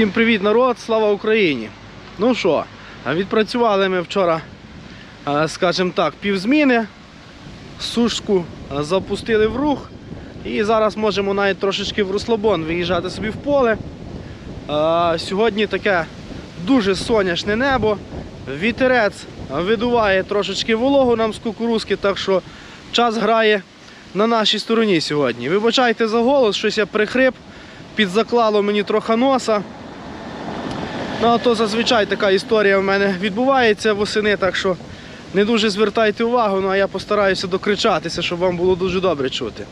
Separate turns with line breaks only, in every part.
Всім привіт народ, слава Україні! Ну що, відпрацювали ми вчора, скажімо так, півзміни. Сушку запустили в рух і зараз можемо навіть трошечки в руслобон виїжджати собі в поле. Сьогодні таке дуже сонячне небо. Вітерець видуває трошечки вологу нам з кукурузки, так що час грає на нашій стороні сьогодні. Вибачайте за голос, щось я прихрип, підзаклало мені трохи носа. Ну а то зазвичай така історія в мене відбувається восени, так що не дуже звертайте увагу, ну а я постараюся докричатися, щоб вам було дуже добре чути.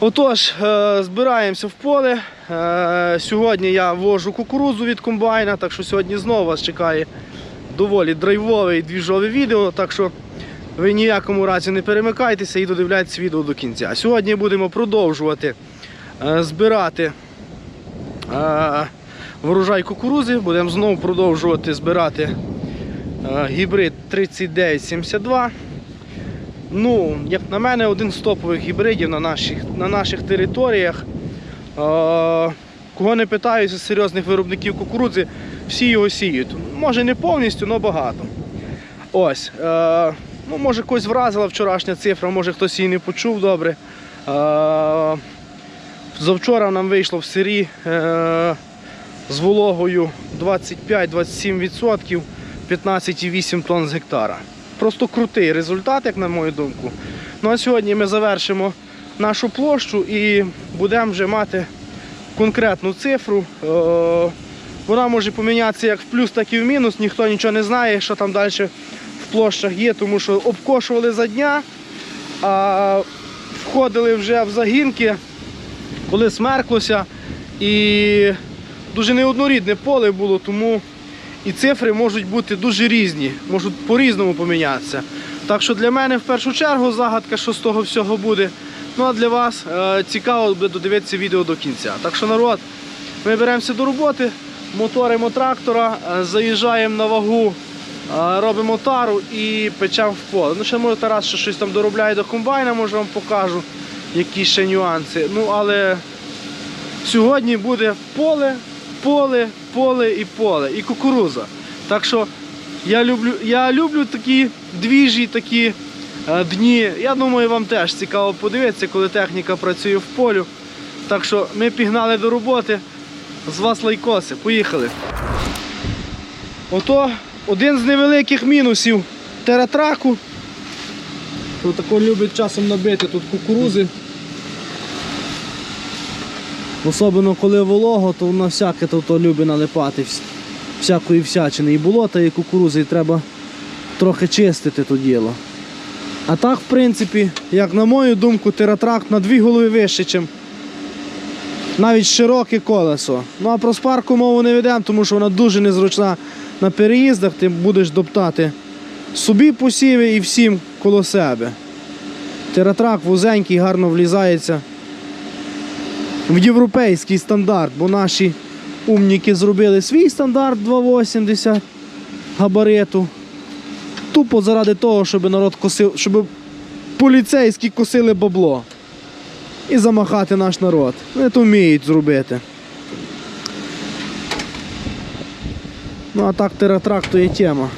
Отож, е, збираємося в поле. Е, сьогодні я вожу кукурузу від комбайна, так що сьогодні знову вас чекає доволі драйвове і двіжове відео, так що ви ніякому разі не перемикайтеся і додивляйтесь відео до кінця. Сьогодні будемо продовжувати е, збирати в урожай кукурузи. Будемо знову продовжувати збирати е, гібрид 3972. Ну, Як на мене, один з топових гібридів на наших на наших територіях. Е, кого не питаюся, з серйозних виробників кукурудзи, всі його сіють. Може не повністю, але багато. Ось. Е, ну, Може когось вразила вчорашня цифра, може хтось її не почув добре. Завчора нам вийшло в сирі з вологою 25-27%, 15,8 тонн з гектара. Просто крутий результат, як на мою думку. Ну а сьогодні ми завершимо нашу площу і будемо вже мати конкретну цифру. Е, вона може помінятися як в плюс, так і в мінус. Ніхто нічого не знає, що там далі в площах є, тому що обкошували за дня, а входили вже в загінки, коли смерклося. І Дуже неоднорідне поле було, тому і цифри можуть бути дуже різні, можуть по-різному помінятися. Так що для мене в першу чергу загадка, що з того всього буде. Ну а для вас е цікаво буде додивитися відео до кінця. Так що, народ, ми беремося до роботи, моторимо трактора, е заїжджаємо на вагу, е робимо тару і печемо в поле. Ну, ще може Тарас ще щось там доробляє до комбайна, може вам покажу, які ще нюанси. Ну, але сьогодні буде поле поле, поле і поле, і кукуруза. Так що я люблю я люблю такі двіжі, такі е, дні. Я думаю, вам теж цікаво подивитися, коли техніка працює в полю. Так що ми пігнали до роботи. З вас лайкоси. Поїхали. Ото один з невеликих мінусів тератраку. Також любить часом набити тут кукурузи. Особливо коли волого, то воно всяке тобто, любить налипати всякої всячини. І болота, і кукурузи, і треба трохи чистити то діло. А так, в принципі, як на мою думку, тератракт на дві голови вище, ніж навіть широке колесо. Ну а про спарку мову не ведемо, тому що вона дуже незручна на переїздах, ти будеш доптати собі посіви і всім коло себе. Тератрак вузенький, гарно влізається в європейський стандарт, бо наші умніки зробили свій стандарт 2,80 габариту. Тупо заради того, щоб народ косив, щоб поліцейські косили бабло і замахати наш народ. Вони то вміють зробити. Ну, а так тератрактує тема.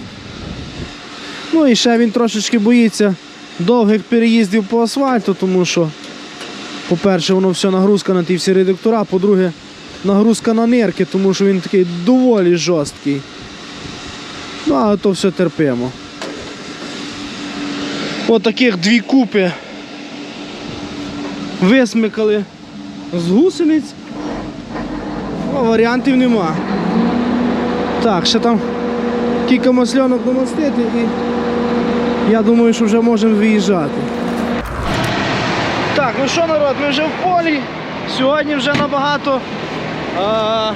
Ну і ще він трошечки боїться довгих переїздів по асфальту, тому що по-перше, воно все нагрузка на ті всі редуктора, по-друге, нагрузка на нирки, тому що він такий доволі жорсткий. Ну, а то все терпимо. Отаких От дві купи висмикали з гусениць, а ну, варіантів нема. Так, ще там кілька маслянок намастити і я думаю, що вже можемо виїжджати. Так, ну що народ, ми вже в полі. Сьогодні вже набагато а, е,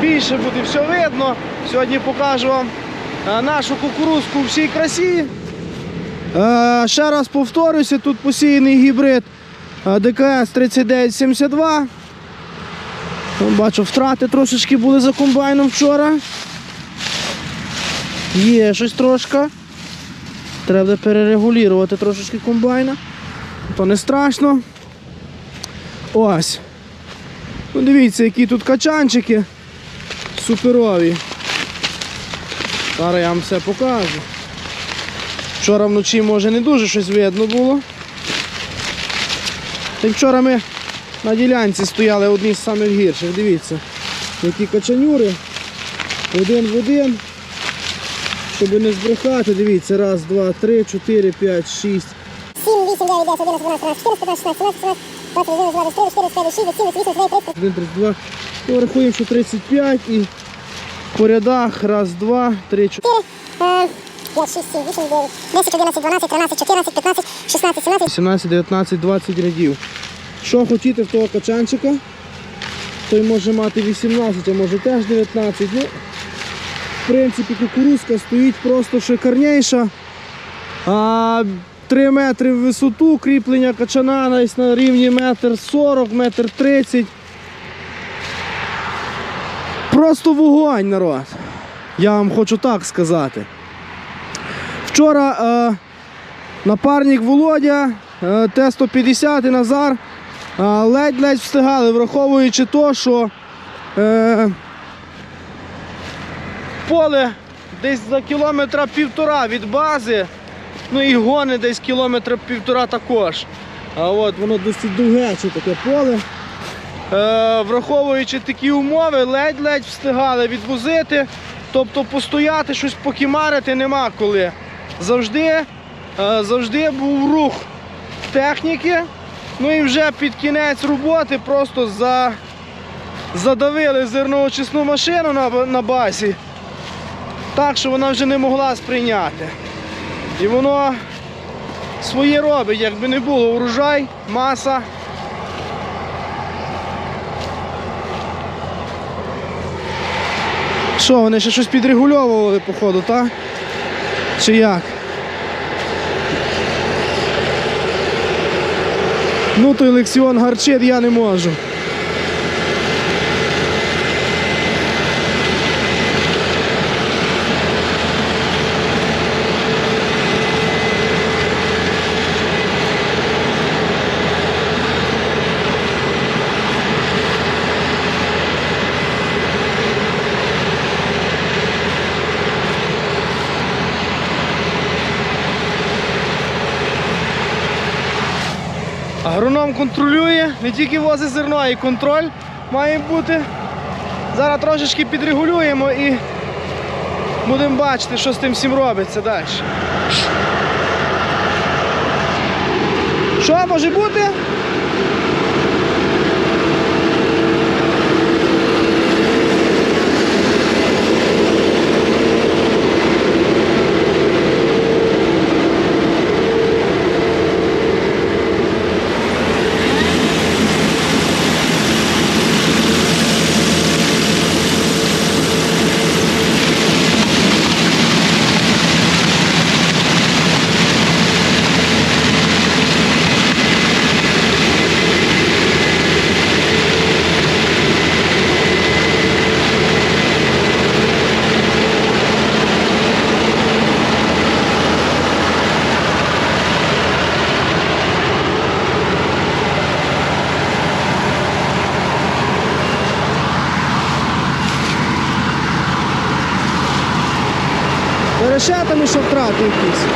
більше буде все видно. Сьогодні покажу вам е, нашу кукурузку у всій красі. А, е, ще раз повторюся, тут посіяний гібрид ДКС 3972. Бачу, втрати трошечки були за комбайном вчора. Є щось трошки. Треба перерегулювати трошечки комбайна то не страшно. Ось. Ну Дивіться, які тут качанчики суперові. Зараз я вам все покажу. Вчора вночі, може, не дуже щось видно було. Та вчора ми на ділянці стояли одні з самих гірших. Дивіться, які качанюри. Один в один. Щоб не збрехати, дивіться, раз, два, три, чотири, п'ять, шість, 9, 10, 11, 12, 13, 14, 15, 16, 17, 21, 22, 23, 4, 5, 6, 7, 8, 9, 30. 1, 32. Ну, рахуємо, що 35 і по рядах. Раз, два, три, чотири. 5, 6, 7, 8, 9, 10, 11, 12, 13, 14, 15, 16, 17. 17, 19, 20 рядів. Що хотіти в того качанчика, той може мати 18, а може теж 19. Ну, В принципі, кукурузка стоїть просто шикарніша. А 3 метри в висоту, кріплення качана на рівні 1,40 метр 30. Просто вогонь народ. Я вам хочу так сказати. Вчора е, напарник Володя, е, Т-150 і Назар е, ледь-ледь встигали, враховуючи то, що е, поле десь за кілометра півтора від бази. Ну і гони десь кілометра півтора також. А от Воно досить довгече таке поле. Е, Враховуючи такі умови, ледь-ледь встигали відвозити. Тобто постояти, щось покімарити нема коли. Завжди е, завжди був рух техніки. Ну і вже під кінець роботи просто за, задавили зерноочисну машину на, на басі, так що вона вже не могла сприйняти. І воно своє робить, якби не було урожай, маса. Що, вони ще щось підрегульовували, походу, так? Чи як? Ну той лексіон гарчить я не можу. Агроном контролює, не тільки возить зерно, а й контроль має бути. Зараз трошечки підрегулюємо і будемо бачити, що з тим всім робиться далі. Що може бути? increase.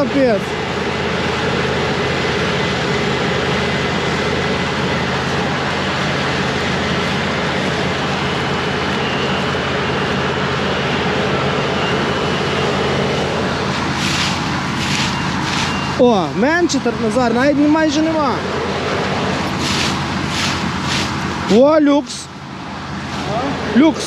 капець. О, менше Назар, навіть майже нема. О, люкс. Люкс.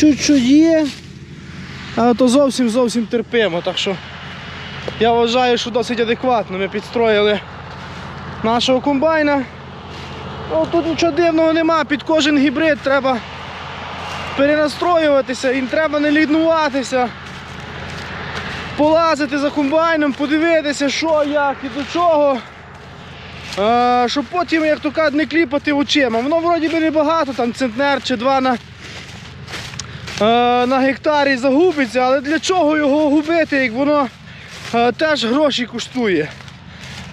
чуть що є, але то зовсім зовсім терпимо. Так що я вважаю, що досить адекватно ми підстроїли нашого комбайна. Ну, Тут нічого дивного нема, під кожен гібрид треба перенастроюватися, їм треба не ліднуватися, полазити за комбайном, подивитися, що, як і до чого. Щоб потім, як то кажуть, не кліпати очима. Воно вроді би небагато, там центнер чи два на Е, на гектарі загубиться, але для чого його губити, як воно е, теж гроші коштує.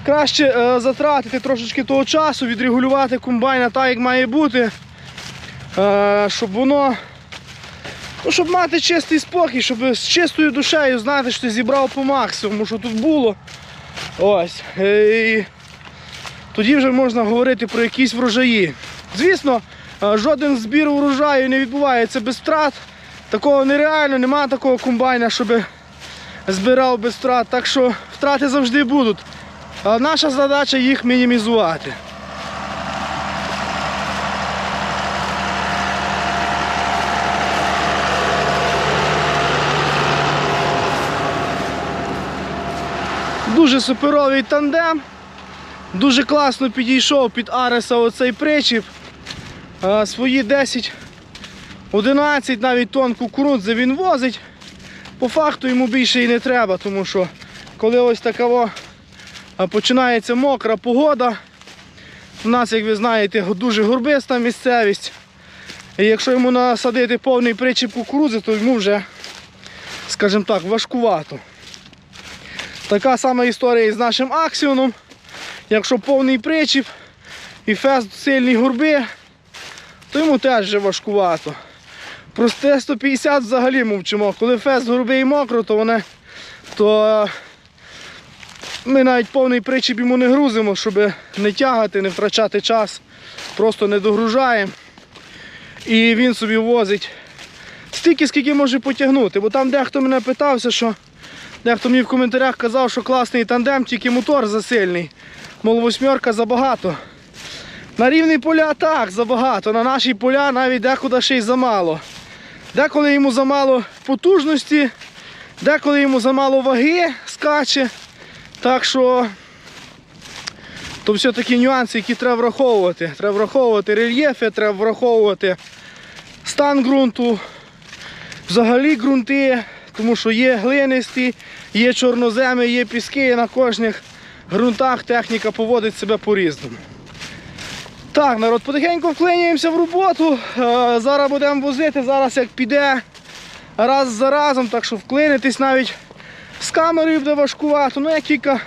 Краще е, затратити трошечки того часу, відрегулювати комбайна так, як має бути, щоб воно, ну, щоб мати чистий спокій, щоб з чистою душею знати, що ти зібрав по максимуму, що тут було. Ось. І Тоді вже можна говорити про якісь врожаї. Звісно, жоден збір врожаю не відбувається без втрат. Такого нереально, нема такого комбайна, щоб збирав без втрат. Так що втрати завжди будуть. А наша задача їх мінімізувати. Дуже суперовий тандем, дуже класно підійшов під Ареса оцей причіп. Свої 10 11 навіть тонн кукурудзи він возить. По факту йому більше і не треба, тому що коли ось така починається мокра погода, у нас, як ви знаєте, дуже горбиста місцевість. І якщо йому насадити повний причіп кукурудзи, то йому вже, скажімо так, важкувато. Така сама історія і з нашим аксіоном. Якщо повний причіп і фест сильні горби, то йому теж вже важкувато. Просте 150 взагалі мовчимо. Коли фест грубий і мокро, то вони, то ми навіть повний причіп йому не грузимо, щоб не тягати, не втрачати час. Просто не догружаємо. І він собі возить стільки, скільки може потягнути. Бо там дехто мене питався, що дехто мені в коментарях казав, що класний тандем, тільки мотор засильний. Мол, восьмерка забагато. На рівні поля так забагато, на наші поля навіть декуди ще й замало. Деколи йому замало потужності, деколи йому замало ваги скаче. Так що то все таки нюанси, які треба враховувати. Треба враховувати рельєфи, треба враховувати стан ґрунту, взагалі ґрунти, тому що є глинисті, є чорноземи, є піски, і на кожних ґрунтах техніка поводить себе по-різному. Так, народ, потихеньку вклинюємося в роботу. Е, зараз будемо возити, зараз як піде раз за разом, так що вклинитись навіть з камерою буде важкувато. Ну, я кілька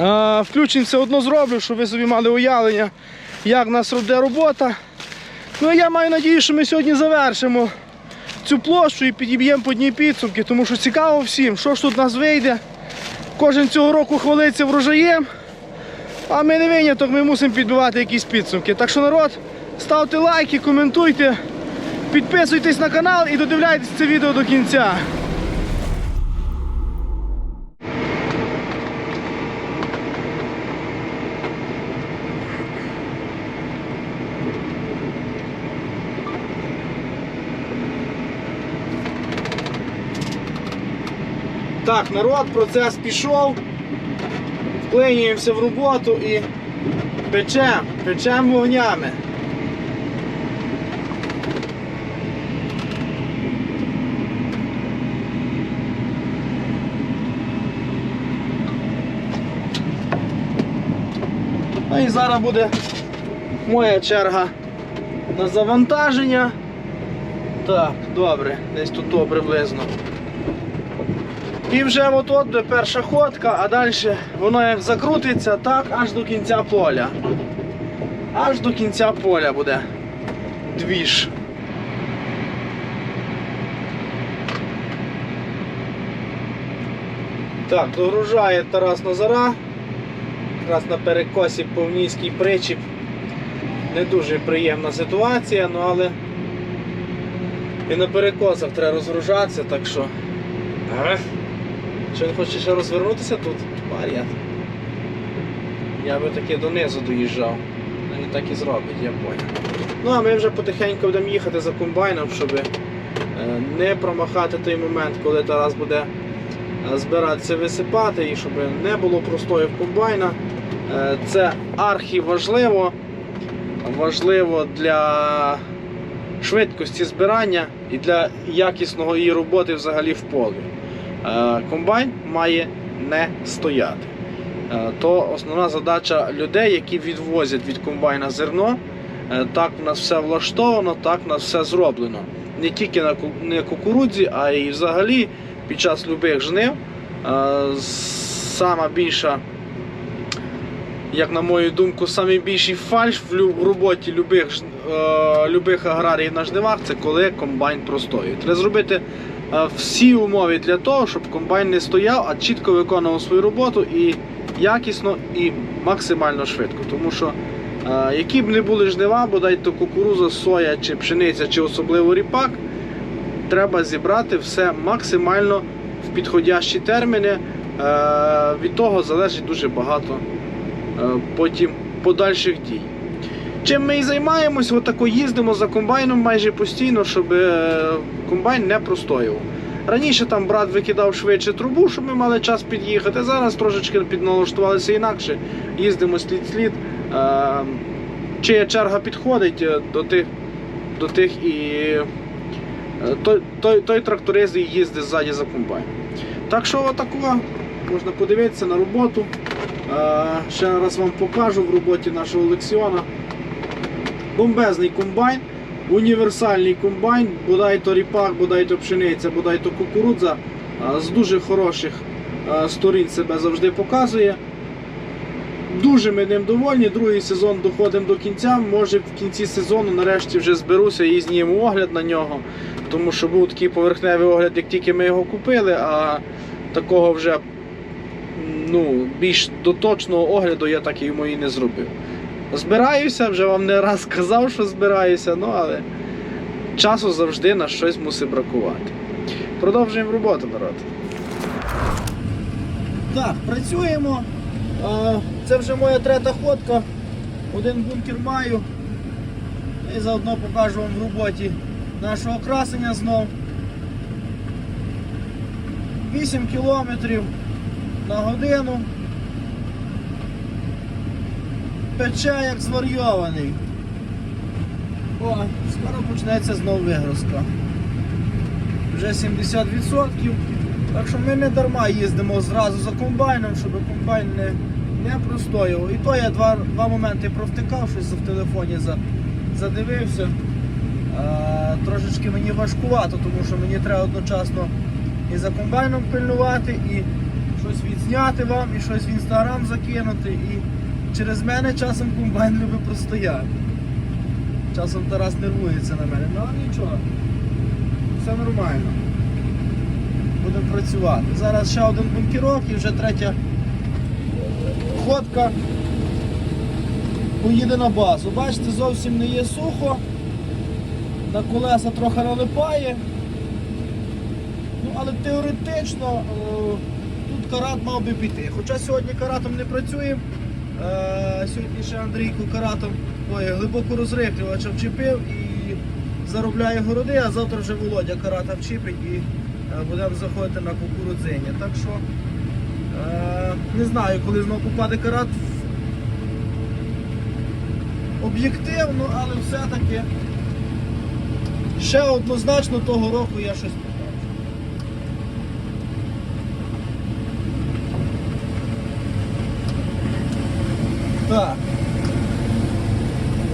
е, включень все одно зроблю, щоб ви собі мали уявлення, як нас роде робота. Ну, Я маю надію, що ми сьогодні завершимо цю площу і підіб'ємо по дні підсумки, тому що цікаво всім, що ж тут у нас вийде. Кожен цього року хвалиться врожаєм. А ми не виняток, ми мусимо підбивати якісь підсумки. Так що, народ, ставте лайки, коментуйте, підписуйтесь на канал і додивляйтесь це відео до кінця. Так, народ, процес пішов вклинюємося в роботу і печем, печемо вогнями. Ну і зараз буде моя черга на завантаження. Так, добре, десь тут добре близно. І вже от от перша ходка, а далі воно як закрутиться, так аж до кінця поля. Аж до кінця поля буде двіж. Так, догружає Тарас Назара. Якраз на перекосі повнійський причіп. Не дуже приємна ситуація, ну але і на перекосах треба розгружатися, так що. Якщо він хоче ще розвернутися тут, варіант. Я би таки донизу доїжджав. Він так і зробить, я поняв. Ну а ми вже потихеньку будемо їхати за комбайном, щоб е, не промахати той момент, коли Тарас буде е, збиратися висипати і щоб не було простоїв комбайна. Е, це архіважливо. Важливо для швидкості збирання і для якісного її роботи взагалі в полі. Е, комбайн має не стояти. Е, то основна задача людей, які відвозять від комбайна зерно, е, так в нас все влаштовано, так у нас все зроблено. Не тільки на кукурудзі, а й взагалі під час любих жнив. Сама більша, як на мою думку, найбільший фальш в роботі любих, любих аграріїв на жнивах це коли комбайн простоює. Треба зробити Е, всі умови для того, щоб комбайн не стояв, а чітко виконував свою роботу і якісно і максимально швидко. Тому що, е, які б не були жнива, бодай то кукуруза, соя чи пшениця, чи особливо ріпак, треба зібрати все максимально в підходящі терміни. Е, від того залежить дуже багато потім подальших дій. Чим ми і займаємось, отако їздимо за комбайном майже постійно, щоб е, комбайн не простоював. Раніше там брат викидав швидше трубу, щоб ми мали час під'їхати. Зараз трошечки підналаштувалися інакше, їздимо слід-слід. Е, чия черга підходить е, до тих до тих і той той, той тракторист і їздить ззаді за комбайн. Так що отакова, можна подивитися на роботу. Ще раз вам покажу в роботі нашого лексіона бомбезний комбайн, універсальний комбайн, бодай то ріпак, бодай то пшениця, бодай то кукурудза. З дуже хороших сторін себе завжди показує. Дуже ми ним довольні. Другий сезон доходимо до кінця. Може в кінці сезону нарешті вже зберуся і зніму огляд на нього. Тому що був такий поверхневий огляд, як тільки ми його купили, а такого вже ну, більш доточного огляду я так йому і не зробив збираюся, вже вам не раз казав, що збираюся, ну але часу завжди на щось мусить бракувати. Продовжуємо роботу, народ. Так, працюємо. Це вже моя третя ходка. Один бункер маю. І заодно покажу вам в роботі нашого красення знов. 8 кілометрів на годину пече, як зварйований. О, скоро почнеться знову вигрузка. Вже 70%. Так що ми не дарма їздимо зразу за комбайном, щоб комбайн не не простоював. І то я два два моменти провтикав, щось в телефоні за, задивився. Е, Трошечки мені важкувато, тому що мені треба одночасно і за комбайном пильнувати, і щось відзняти вам, і щось в інстаграм закинути. І Через мене часом комбайн любить простояти. Часом Тарас нервується на мене, але ну, нічого. Все нормально. Будемо працювати. Зараз ще один бункерок і вже третя ходка поїде на базу. Бачите, зовсім не є сухо, на колеса трохи налипає. Ну, Але теоретично е, тут карат мав би піти. Хоча сьогодні каратом не працюємо. Е, сьогодні ще Андрійку каратом глибоко розрихлювача вчепив і заробляє городи, а завтра вже Володя карата вчіпить і е, будемо заходити на кукурудзині. Так що е, не знаю, коли знову попаде карат об'єктивно, але все-таки ще однозначно того року я щось. Так.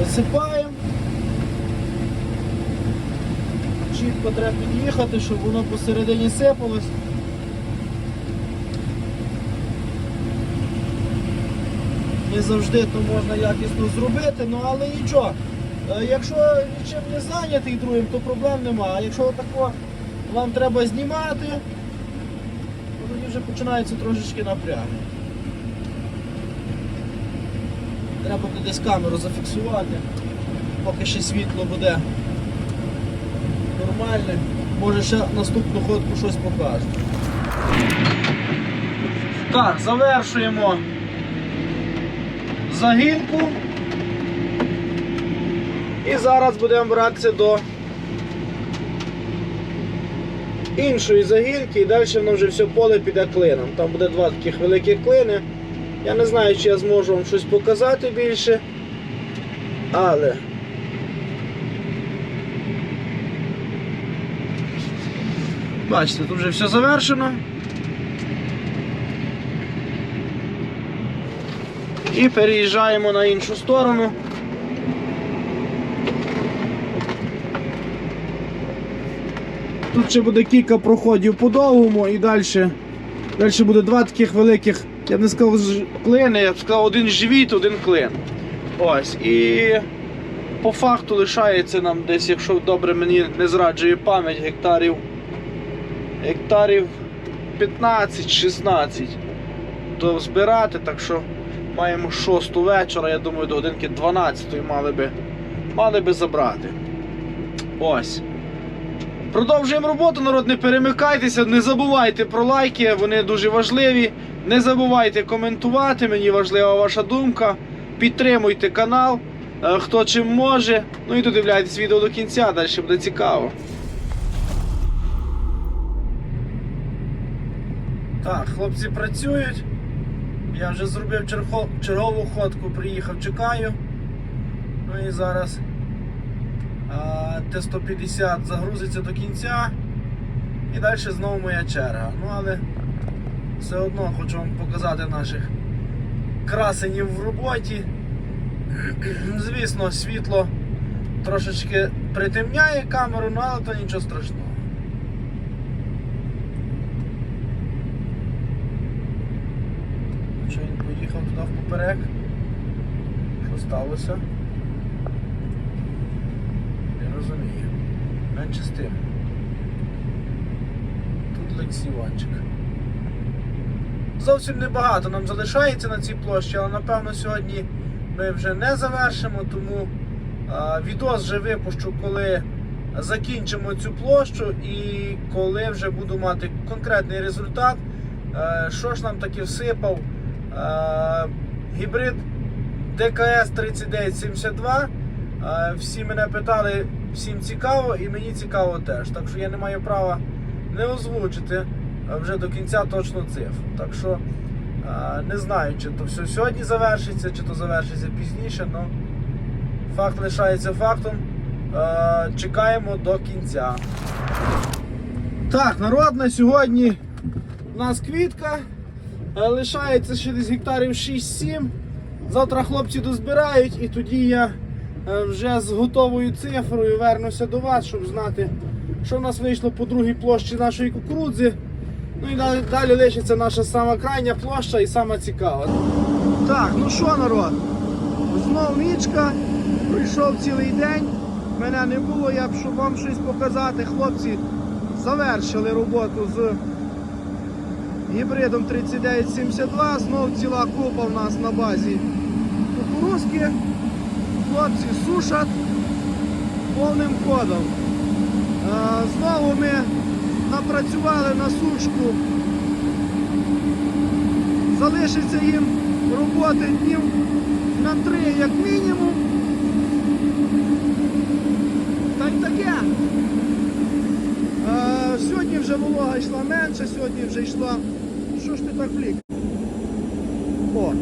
Висипаємо. Чітко треба під'їхати, щоб воно посередині сипалось. Не завжди то можна якісно зробити, ну але нічого. Е, якщо нічим не зайнятий другим, то проблем нема. А якщо тако вам треба знімати, то тоді вже починається трошечки напряг. Треба буде десь камеру зафіксувати, поки ще світло буде нормальне. Може ще наступну ходку щось покажу. Так, завершуємо загінку. І зараз будемо братися до іншої загінки і далі воно вже все поле піде клином. Там буде два таких великих клини. Я не знаю, чи я зможу вам щось показати більше, але бачите, тут вже все завершено. І переїжджаємо на іншу сторону. Тут ще буде кілька проходів по довгому і далі, далі буде два таких великих. Я б не сказав клини, я б сказав один живіт, один клин. Ось. І по факту лишається нам десь, якщо добре мені не зраджує пам'ять, гектарів гектарів 15-16 то збирати, так що маємо 6 вечора, я думаю, до годинки 12 мали би мали би забрати. Ось. Продовжуємо роботу, народ, не перемикайтеся, не забувайте про лайки, вони дуже важливі. Не забувайте коментувати, мені важлива ваша думка. Підтримуйте канал, е, хто чим може. Ну і додивляйтесь відео до кінця, далі буде цікаво. Так, хлопці працюють. Я вже зробив чергову ходку, приїхав, чекаю. Ну і зараз Т-150 загрузиться до кінця і далі знову моя черга. Ну але все одно хочу вам показати наших красенів в роботі. Звісно, світло трошечки притемняє камеру, ну, але то нічого страшного. Що він поїхав туди впоперек? Що сталося? Не розумію. Менше з тим. Тут лексіванчик. Іванчик. Зовсім небагато нам залишається на цій площі, але напевно сьогодні ми вже не завершимо, тому відос вже випущу, коли закінчимо цю площу і коли вже буду мати конкретний результат, е, що ж нам таки всипав е, гібрид ДКС 3972. Е, всі мене питали, всім цікаво і мені цікаво теж. Так що я не маю права не озвучити вже до кінця точно цифру. Так що не знаю, чи то все сьогодні завершиться, чи то завершиться пізніше, але факт лишається фактом. Чекаємо до кінця. Так, народ на сьогодні у нас квітка. Е, лишається ще десь гектарів 6-7. Завтра хлопці дозбирають і тоді я е, вже з готовою цифрою вернуся до вас, щоб знати, що в нас вийшло по другій площі нашої кукурудзи. Ну і далі, лишиться наша сама крайня площа і сама цікава. Так, ну що народ? Знов нічка, прийшов цілий день, мене не було, я б щоб вам щось показати. Хлопці завершили роботу з гібридом 3972, знов ціла купа в нас на базі кукурузки. Хлопці сушать повним ходом. Е, знову ми напрацювали на сушку. Залишиться їм роботи днів на три як мінімум. Так таке. Е, сьогодні вже волога йшла менше, сьогодні вже йшла... Що ж ти так влік? О!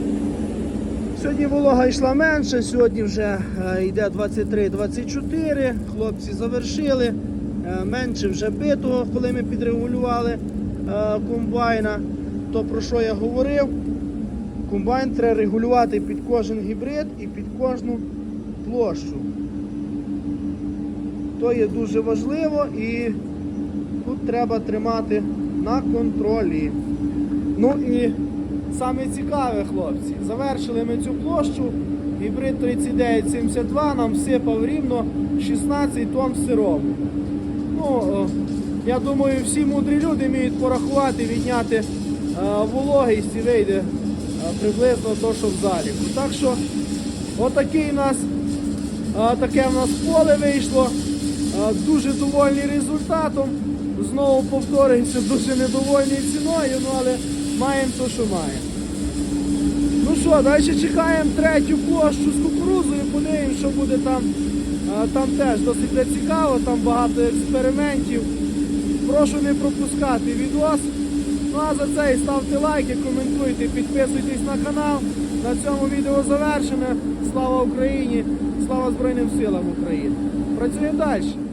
Сьогодні волога йшла менше, сьогодні вже е, йде 23-24, хлопці завершили. Е, менше вже битого, коли ми підрегулювали е, комбайна, то про що я говорив? Комбайн треба регулювати під кожен гібрид і під кожну площу. То є дуже важливо і тут треба тримати на контролі. Ну і саме цікаве, хлопці, завершили ми цю площу. Гібрид 3972 нам сипав рівно 16 тонн сиропу. Тому ну, е, я думаю, всі мудрі люди вміють порахувати, відняти е, вологість і вийде е, приблизно то, що в залі. Так що отакий у нас, таке в нас поле вийшло. Дуже довольні результатом. Знову повторюємося, дуже недовольні ціною, ну але маємо то, що маємо. Ну що, далі чекаємо третю площу з кукурузою, подивимося, що буде там. Ну, там теж досить цікаво, там багато експериментів. Прошу не пропускати відос. Ну а за це і ставте лайки, коментуйте, підписуйтесь на канал. На цьому відео завершене. Слава Україні! Слава Збройним силам України! Працюємо далі!